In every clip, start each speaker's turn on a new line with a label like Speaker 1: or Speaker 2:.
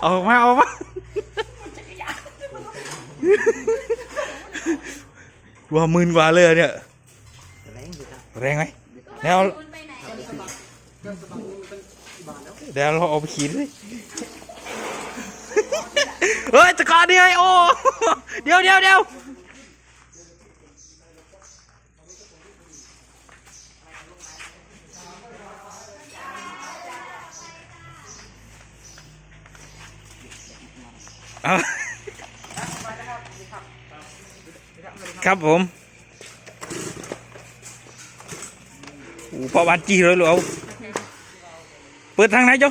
Speaker 1: เอามาเอามาว่าหมื่นกว่าเลยอะเนี่ยแรงไหมเดี๋ยวเดี๋ยวเราเอาไปขี่ด้วยเฮ้ยตะกอนดิเฮ้ยโอ้เดี๋ยวเดี๋ยวเดี๋ยว เอาครับผมโอ้พอบันจีเลยลูกเอาเปิดทางไหนจ๊ะ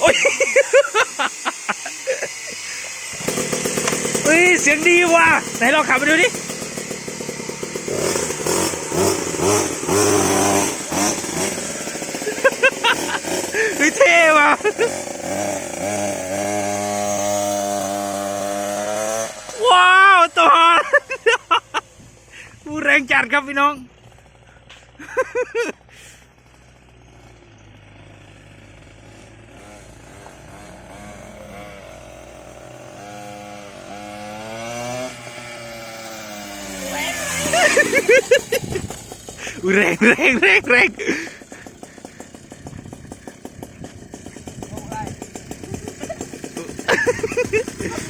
Speaker 1: โอ้ยเฮ้ย เสียงดีว่ะ ไหนลองขับไปดูดิเฮ้ยเท่ว่ะ ว้าวตัวผู้แรงจัดครับพี่น้อง แรงแรงแรงแรง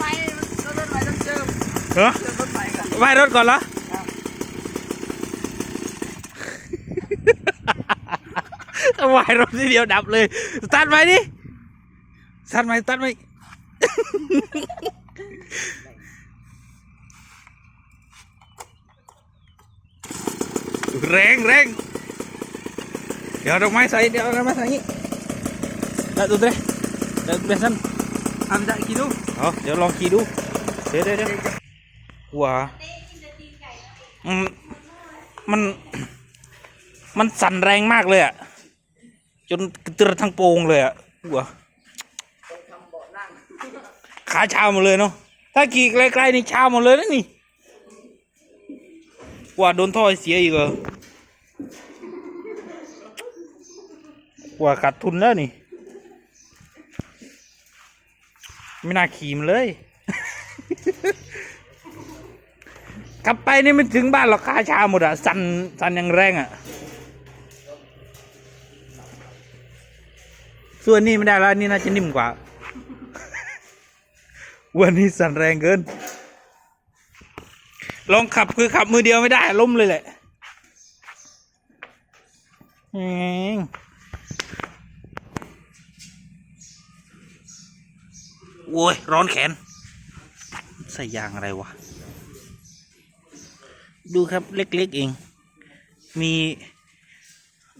Speaker 2: ไปรถไฟต้องเจิม
Speaker 1: เหรอ
Speaker 2: เจิมรถไฟกัน
Speaker 1: ไหว้รถก่อน ทีเดียวดับเลยสตาร์ทไหมดิสตาร์ทไหมสตาร์ทไหมแรงแรงเดี๋ยวดอกไม้ใส่เดี๋ยวดอกไม้ใส่นี่ได้ตัวเด้ได้ตัวเด้สั้น
Speaker 2: ทำได้กี่ลูก
Speaker 1: เอาเดี๋ยวลองขี่ดู เดี๋ยวเดี๋ยวเดี๋ยวมันมัน มันสั่นแรงมากเลยอะ จนกระเตือทั้งโปงเลยอะว้าขาชาหมดเลยเนาะ ถ้าขี่ไกลๆนี่ชาหมดเลยนะนี่ว่าโดนท่อเสียอีกเหรอว่าขาดทุนแล้วนี่ ไม่น่าขี่มันเลย กลับไปนี่ไม่ถึงบ้านหรอกค่าชาหมดอะสันสันย่างแรงอะส่วนนี้ไม่ได้แล้วนี่น่าจะนิ่มกว่า วันนี้สันแรงเกิน ลองขับคือขับมือเดียวไม่ได้ล้มเลยแหละเอง โอ้ย ร้อนแขน ใส่ยางอะไรวะ ดูครับเล็กๆเอง มี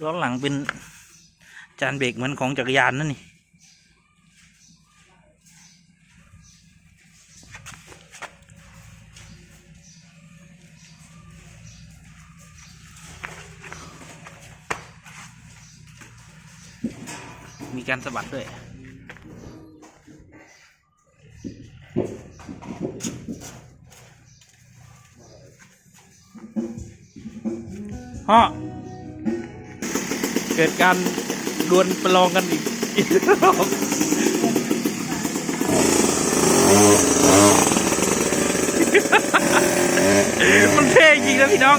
Speaker 1: ล้อหลังเป็นจานเบรกเหมือนของจักรยานนั่นนี่มีการสะบัดด้วย ฮะเกิดการดวลประลองกันอีกอีกรอบมันเท่จริงนะพี่น้อง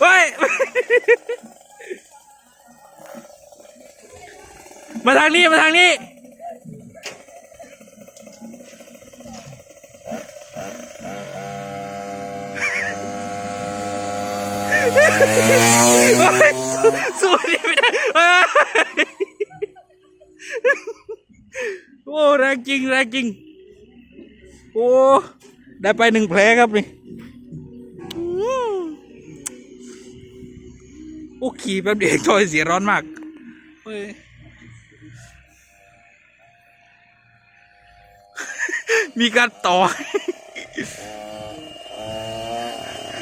Speaker 1: เฮ้ยมาทางนี้ มาทางนี้ สู้สู้นี่ไม่ได้โอ้แรงจริงแรงจริง โอ้ ได้ไปหนึ่งแผลครับนี่โอ้ขี่แป๊บเดียวทอยเสียร้อนมากเฮ้ยมีการต่อ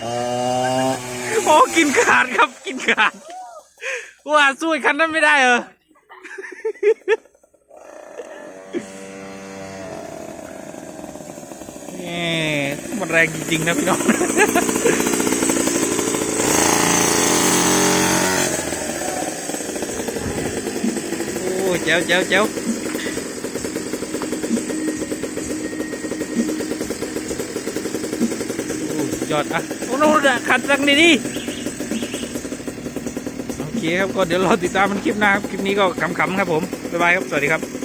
Speaker 1: โอ้ กินขาดครับกินขาดว่าสู้คันนั้นไม่ได้เหรอมมันแรงจริงๆนะพี่น้องเจ๋วเจ๋วเจ๋ว โอ้สุดยอดอะโอ้โหน่ะขัดสักนิดดิโอเคครับก็เดี๋ยวรอติดตามมันคลิปหน้าครับ คลิปนี้ก็ขำๆครับผม บ๊ายบายครับ สวัสดีครับ